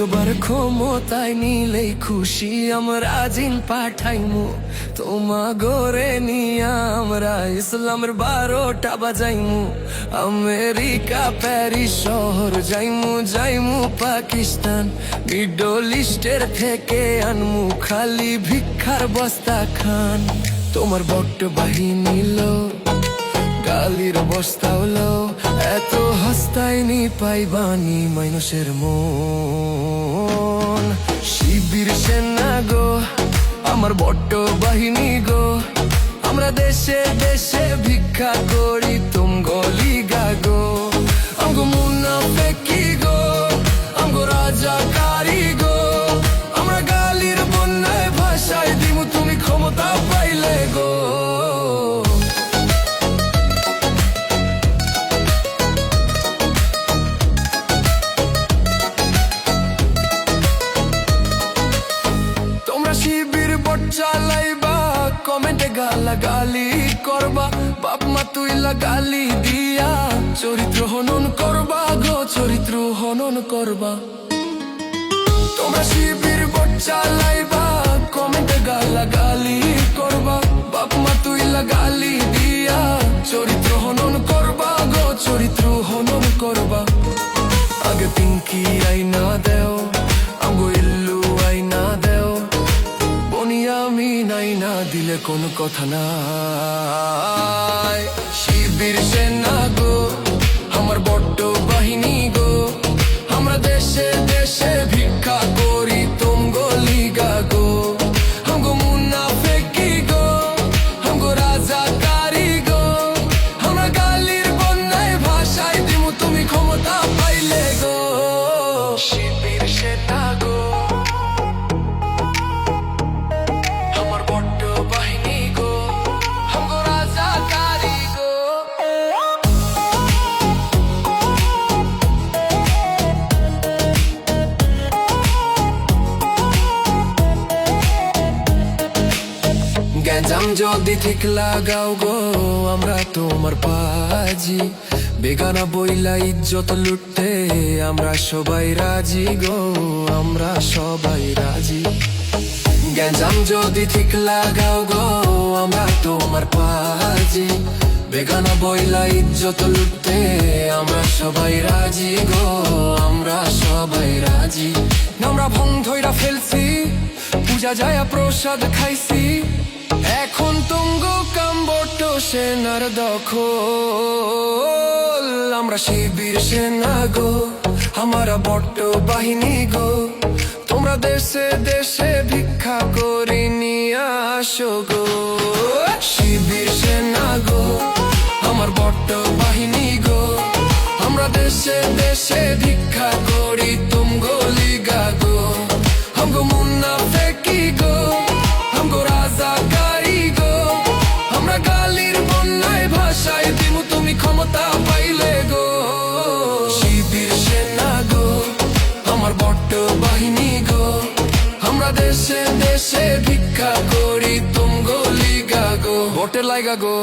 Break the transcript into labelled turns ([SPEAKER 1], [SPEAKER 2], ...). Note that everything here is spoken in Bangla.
[SPEAKER 1] একবার ক্ষমতায় নিলেই খুশি। আমরা জিন পাঠাইমু তোমা গরে নিয়া আমরা ইসলামের বারোটা বাজাইমু। আমেরিকা, প্যারিস, শহর যাইমু যাইমু পাকিস্তান। মিডল ইস্টের থেকে আনমু খালি ভিক্ষার বস্তা খান তোমার বট্ট বাহিনী লো। গালির বস্তা হলো, এত হস্তায়নি পাইবানি মানুষের মন। শিবির সেনা গো, আমার বট্ট বাহিনী গো। আমরা দেশে দেশে ভিক্ষা করি তুম গলি গো। আমগো কমেন্টে গালা গালি করবা বাপ মা তুই গালি দিয়া চরিত্র হনন করবা গো চরিত্র হনন করবা তোমরা শিবির বট চালাইবা কমেন্টে গালা গালি করবা বাপ মা তুই গালি দিয়া চরিত্র হনন করবা গো চরিত্র হনন করবা আগে পিঙ্কি আইনা দেও দিলে কোনো কথা নাই। শিবির সেনা গো, আমার বড্ড বাহিনী গো। আমরা দেশে দেশে ভিক্ষা করি তুম গলি গো। আমগো গো রাজা আমরা ক্ষমতা পাইলে গো। যদি ঠিক লাগাও গো, আমরা তোমার পাজি। বেগানা বইলা ইজ্জত লুটতে আমরা সবাই রাজি গো, আমরা সবাই রাজি। গ্যাঞ্জাম যদি ঠিক লাগাও গো, আমরা তোমার পাজি। বেগানা বইলা ইজ্জত লুটতে আমরা সবাই রাজি গো, আমরা সবাই রাজি। আমরা ভং ধইরা ফেলছি, পূজা যায় প্রসাদ খাইছি। এখন তুঙ্গ কাম্বট সেনার দখল। আমরা শিবির সেনা গো, আমরা বট্ট বাহিনী গো। তোমরা দেশে দেশে ভিক্ষা করি নিয়ে আসো গো। শিবির সেনা গো, আমার বট্ট বাহিনী গো। আমরা দেশে দেশে ভিক্ষা করি তুম গলি গো। আমগো গালির বন্যায় ভাষায় দিমু তুমি ক্ষমতা পাইলে গো। শিবির সেনা গো, আমার বট্ট বাহিনী গো। আমরা দেশে দেশে ভিক্ষা করি তুম গলি গো। বটে লাগা গো।